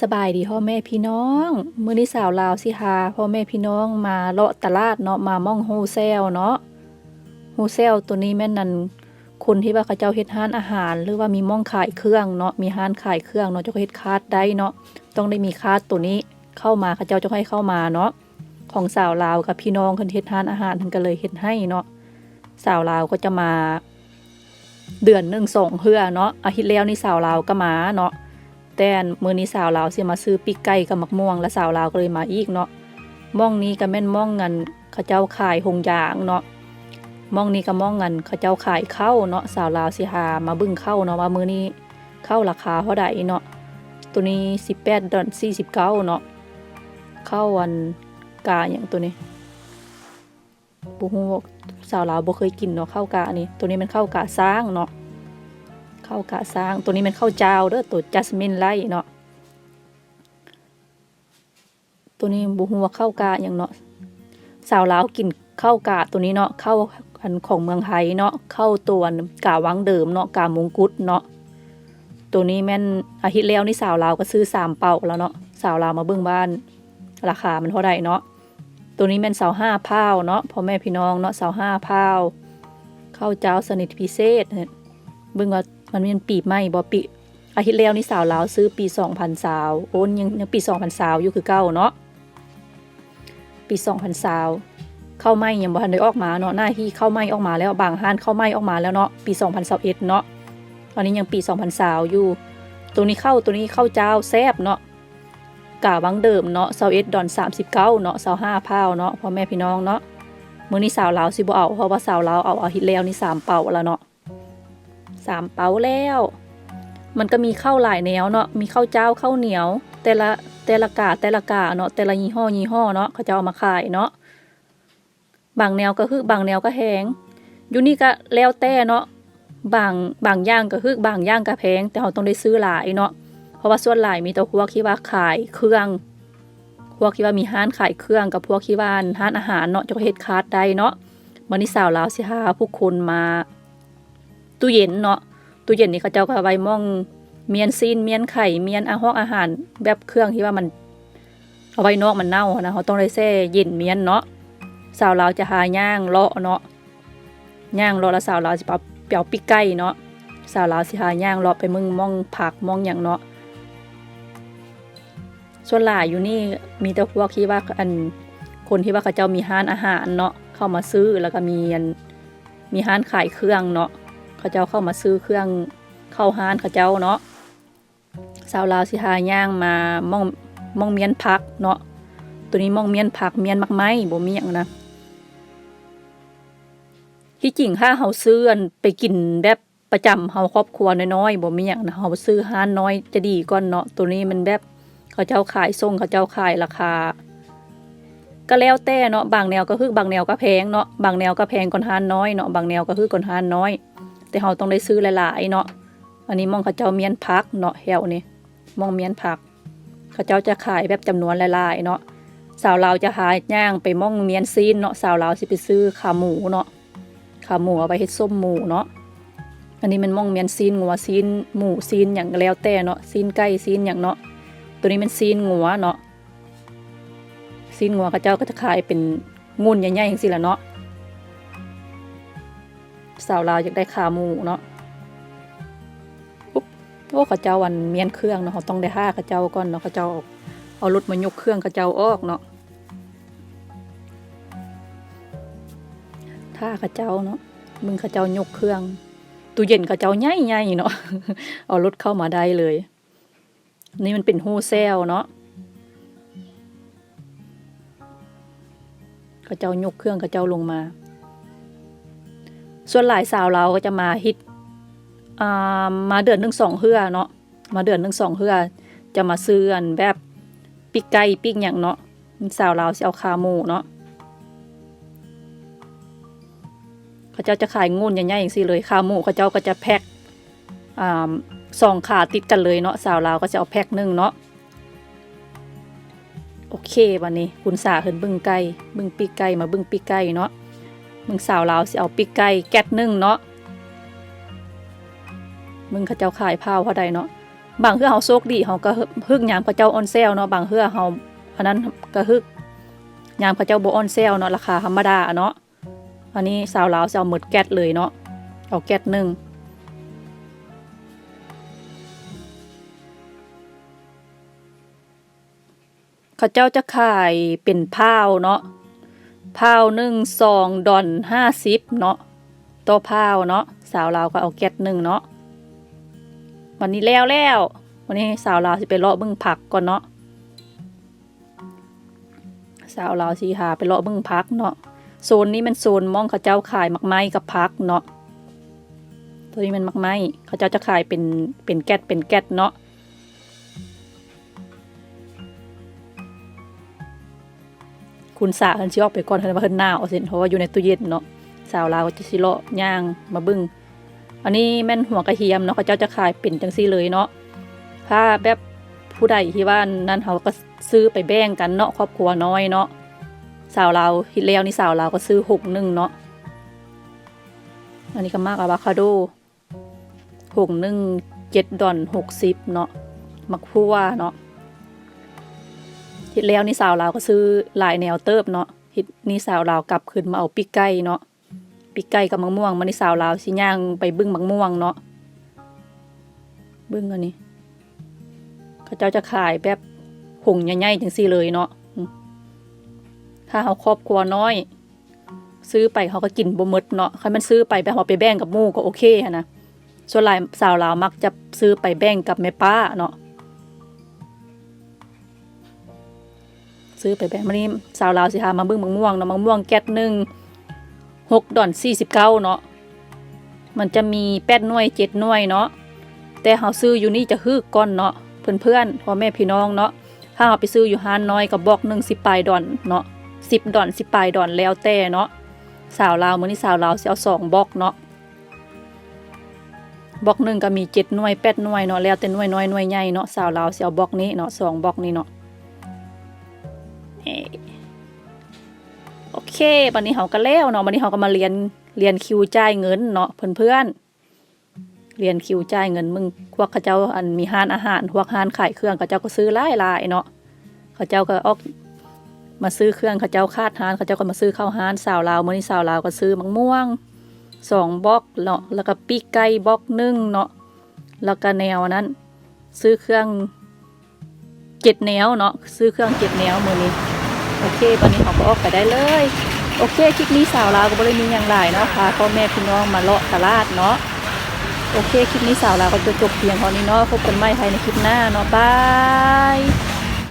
สบายดีพ่อแม่พี่น้องมื้อนี้สาวลาวสิหาพ่อแม่พี่น้องมาเลาะตลาดเนาะมามองโฮเซลเนาะโฮเซลตัวนี้แม่นนั่นคนที่ว่าเขาเจ้าเฮ็ดร้านอาหาร หรือว่ามีม่องขายเครื่องเนาะมีร้านขายเครื่องเนาะเจ้าเฮ็ดคาดได้เนาะต้องได้มีคาดตัวนี้เข้ามาเขาเจ้าจะให้เข้ามาเนาะของสาวลาวกับพี่น้องคนเฮ็ดร้านอาหารเพิ่นก็เลยเฮ็ดให้เนาะสาวลาวก็จะมา เดือนหนึ่งสองเทื่อเนาะอาทิตย์แล้วนี่สาวลาวก็มาเนาะ แต่นมื้อนี้สาวลาวสิมาซื้อปีกไก่กับมักม่วงและสาวลาวก็เลยมาอีกเนาะม่องนี้ก็แม่นม่องเงินเขาเจ้าขายหงยางเนาะม่องนี้ก็ม่องเงินเขาเจ้าขายข้าวเนาะสาวลาวสิหามาบึ้งข้าวเนาะว่ามื้อนี้ข้าวราคาเท่าใดเนาะตัวนี้ 18ดอล49เนาะข้าววันกาอย่างตัวนี้บ่ฮู้ว่าสาวลาวบ่เคยกินเนาะข้าวกาอันนี้ตัวนี้มันข้าวกาสร้างเนาะ ข้าวกะสร้างตัวนี้เป็นข้าวจ้าเด้อตัวจัสมินไลเนาะตัวนี้บุหัวาข้าวกะอย่างเนาะสาวลาวกินข้าวกะตัวนี้เนาะข้าวอันของเมืองไทยเนาะข้าวตัวกะวังเดิมเนาะกะมงกุฎเนาะตัวนี้แม่นอาทิตย์แล้วนี่สาวลาวก็ซื้อสามเป่าแล้วเนาะสาวลาวมาเบิ่งบ้าน ราคามันเท่าไหร่เนาะตัวนี้แม่นสาวห้าพาวเนาะพ่อแม่พี่น้องเนาะสาวห้าพาวข้าวเจ้าสนิทพิเศษเนี่ยเบิ่งว่า มันเป็นปีใหม่บ่ปีอาทิตย์แล้วนี่สาวลาวซื้อปี2020โอนยังยังปี2020อยู่คือเก่าเนาะปี2020เข้าไหม้ยังบ่ทันได้ออกมาเนาะหน้าที่เข้าไหม้ออกมาแล้วบางห้านเข้าไหม้ออกมาแล้วเนาะปี2021เนาะตอนนี้ยังปี2020อยู่ตัวนี้เข้าตัวนี้เข้าเจ้าแซบเนาะกาวังเดิมเนาะ21ดอน39เนาะ25พาวเนาะพ่อแม่พี่น้องเนาะมื้อนี้สาวลาวสิบ่เอาเพราะว่าสาวลาวเอาอาทิตย์แล้วนี่สามเป่าแล้วเนาะ สามเป๋าแล้ว มันก็มีข้าวหลายแนวเนาะมีข้าวเจ้าข้าวเหนียว แต่ละแต่ละกาแต่ละกาเนาะแต่ละยี่ห้อยี่ห้อเนาะเขาจะเอามาขายเนาะบางแนวก็คือบางแนวก็แพงอยู่นี่ก็แล้วแต่เนาะบางบางย่างก็คือบางย่างก็แพงแต่เราต้องได้ซื้อหลายเนาะเพราะว่าส่วนหลายมีแต่พวกที่ว่าขายเครื่องพวกที่ว่ามีห้านขายเครื่องกับพวกที่ว่าห้านอาหารเนาะจะเฮ็ดคาร์ดได้เนาะวันนี้สาวลาวสิหาผู้คนมา ตู้เย็นเนาะตู้เย็นนี่เขาเจ้าก็เอาไว้มองเมียนซีนเมียนไข่เมียนอาหอกอาหาร แบบเครื่องที่ว่ามันเอาไว้นอกมันเน่านะเขาต้องได้แช่เย็นเมียนเนาะสาวเลาจะหาย่างเลาะเนาะย่างเลาะแล้วสาวเลาวสิเอาเปียวปิกไก่เนาะสาวเลาสิหาย่างเลาะไปมึงมองผักมองอย่างเนาะส่วนหลายอยู่นี่มีแต่พวกที่ว่าอันคนที่ว่าเขาเจ้ามีห้านอาหารเนาะเข้ามาซื้อแล้วก็มีอันมีห้านขายเครื่องเนาะ เขาเจ้าเข้ามาซื้อเครื่องเข้าห้านเขาเจ้าเนาะสาวลาวสิหาย่างมามองมองเมียนพักเนาะตัวนี้มองเมียนผักเมียนมักไม้บ่มีหยังนะที่จริงถ้าเฮาซื้อไปกินแบบประจำเฮาครอบครัวน้อยๆบ่มีหยังนะเฮาซื้อห้านน้อยจะดีก่อนเนาะตัวนี้มันแบบเขาเจ้าขายส่งเขาเจ้าขายราคาก็แล้วแต่เนาะบางแนวก็คือบางแนวก็แพงเนาะบางแนวก็แพงกว่าห้านน้อยเนาะบางแนวก็คือก่อนหานน้อย แต่เราต้องได้ซื้อหลายๆเนาะอันนี้มองเขาเจ้าเมียนพักเนาะแถวนี้มองเมียนพักเขาเจ้าจะขายแบบจำนวนหลายๆเนาะสาวลาวจะหาย่างไปมองเมียนซีนเนาะสาวลาวสิไปซื้อขาหมูเนาะขาหมูเอาไปเฮ็ดส้มหมูเนาะอันนี้มันมองเมียนซีนงัวซีนหมูซีนอย่างแล้วแต่เนาะซีนไก่ซีนอย่างเนาะตัวนี้มันซีนงัวเนาะซีนงัวเขาเจ้าก็จะขายเป็นงุ่นใหญ่ๆอย่างสิละเนาะ สาวลาวอยากได้ขาหมูเนาะปุ๊บโอ้เขาเจ้าวันเมียนเครื่องเนาะเขาต้องได้ห้าเขาเจ้าก่อนเนาะเขาเจ้าเอารถมายกเครื่องเขาเจ้าออกเนาะท่าเขาเจ้าเนาะมึงเขาเจ้ายกเครื่องตู้เย็นเขาเจ้าใหญ่ๆเนาะเอารถเข้ามาได้เลย นี่มันเป็นโฮเซลเนาะเขาเจ้ายกเครื่องเขาเจ้าลงมา ส่วนหลายสาวเราก็จะมาฮิตมาเดือนหนึ่งสองเฮือเนาะมาเดือนหนึ่งสองเฮือจะมาซื้ออันแบบปีกไก่ปีกอย่างเนาะสาวเราเอาขาหมูเนาะเขาเจ้าจะขายงุ่นใหญ่ๆอย่างสิเลยขาหมูเขาเจ้าก็จะแพ็คสองขาติดกันเลยเนาะสาวเราก็จะเอาแพ็คหนึ่งเนาะโอเควันนี้คุณสาเหินบึ้งไก่บึ้งปีกไก่มาบึ้งปีกไก่เนาะ มึงสาวลาวสิเอาปีกไก่แก๊สหนึ่งเนาะมึงเขาเจ้าขายผ้าเท่าใดเนาะบางเฮือเฮาโชคดีเฮาก็ฮึกยามพระเจ้าออนเซลเนาะบางเฮือเฮาอันนั้นก็ฮึกยามพระเจ้าบ่ออนเซลเนาะราคาธรรมดาเนาะอันนี้สาวลาวจะเอาหมดแก๊สเลยเนาะเอาแก๊สหนึ่งเขาเจ้าจะขายเป็นพาเนาะ พาวหนึ่งสองดอนห้าสิบเนาะต่อพาวเนาะสาวลาวก็เอาแก๊สหนึ่งเนาะวันนี้แล้วแล้ววันนี้สาวลาวสิไปเลาะเบิ่งผักก่อนเนาะสาวลาวสิหาไปเลาะเบิ่งผักเนาะโซนนี้มันโซนมองเขาเจ้าขายมักไม้กับผักเนาะตัวนี้มันมักไม้เขาเจ้าจะขายเป็นเป็นแก๊สเป็นแก๊สเนาะ คุณสาเพิ่นสิออกไปก่อนเพิ่นว่าเพิ่นหนาวสิเพราะว่าอยู่ในตู้เย็นเนาะสาวลาวก็จะสิเลาะย่างมาบึ้งอันนี้แม่นหัวกระเทียมเนาะเขาเจ้าจะขายเป็นจังซี่เลยเนาะถ้าแบบผู้ใดที่ว่านั้นเขาก็ซื้อไปแบ่งกันเนาะครอบครัวน้อยเนาะสาวลาวฮิตแล้วนี่สาวลาวก็ซื้อหกหนึ่งเนาะอันนี้ก็มากอะวาคาโดหกหนึ่งเจ็ดดอนหกสิบเนาะมักพัวเนาะ ฮิตแล้วนี่สาวลาวก็ซื้อหลายแนวเติบเนาะฮิตนี่สาวลาวกลับขึ้นมาเอาปีกไก่เนาะปีกไก่กับมะม่วงมันนี่สาวลาวสิย่างไปบึ้งมะม่วงเนาะบึ้งอันนี้เขาเจ้าจะขายแบบผงใหญ่ๆจังซี่เลยเนาะถ้าเขาครอบครัวน้อย ซื้อไปเขาก็กินบ่มดเนาะใครมันซื้อไปแบบเอาไปแบ่งกับหมู่ก็โอเคนนะส่วนหลายสาวลาวมักจะซื้อไปแบ่งกับแม่ป้าเนาะ ซื้อไปแบบนี้สาวลาวสิหามาเบิ่งมะม่วงเนาะมะม่วงแก๊สหนึ่งหกดอนสี่สิบเก้าเนาะมันจะมีแปดหน่วยเจ็ดหน่วยเนาะแต่เฮาซื้ออยู่นี่จะฮือก้อนเนาะเพื่อนเพื่อนพ่อแม่พี่น้องเนาะถ้าเฮาไปซื้ออยู่ฮานน้อยกับบอกหนึ่งสิบปลายดอนเนาะสิบดอนสิบปลายดอนแล้วแต่เนาะสาวลาวมื้อนี้สาวลาวสิเอาสองบอกเนาะบอกหนึ่งก็มีเจ็ดหน่วยแปดหน่วยเนาะแล้วแต่หน่วยน้อยหน่วยใหญ่เนาะสาวลาวสิเอาบอกนี้เนาะสองบอกนี้เนาะ เควันนี้เขาก็แล้วเนาะวันนี้เขาก็มาเรียนเรียนคิวจ่ายเงินเนาะเพื่อนเพื่อนเรียนคิวจ่ายเงินมึงพวกเขาเจ้าอันมีห้านอาหารพวกห้านขายเครื่องเขาเจ้าก็ซื้อหลายหลายๆเนาะเขาเจ้าก็ออกมาซื้อเครื่องเขาเจ้าคาดห้านเขาเจ้าก็มาซื้อข้าวห้านสาวลาวมื้อนี้สาวลาวก็ซื้อมะม่วงสองบล็อกเนาะแล้วก็ปีกไก่บล็อกหนึ่งเนาะแล้วก็แนวนั้น ซื้อเครื่องเจ็ดแนวเนาะซื้อเครื่องเจ็ดแนวมื้อนี้ โอเค ตอนนี้เขาก็ออกไปได้เลย โอเค คลิปนี้สาวลาวก็บ่ได้มีอย่างไรเนาะพาพ่อแม่พี่น้องมาเลาะตลาดเนาะ โอเค คลิปนี้สาวลาวก็จะจบเพียงเท่านี้เนาะ พบกันใหม่ภายในคลิปหน้าเนาะบาย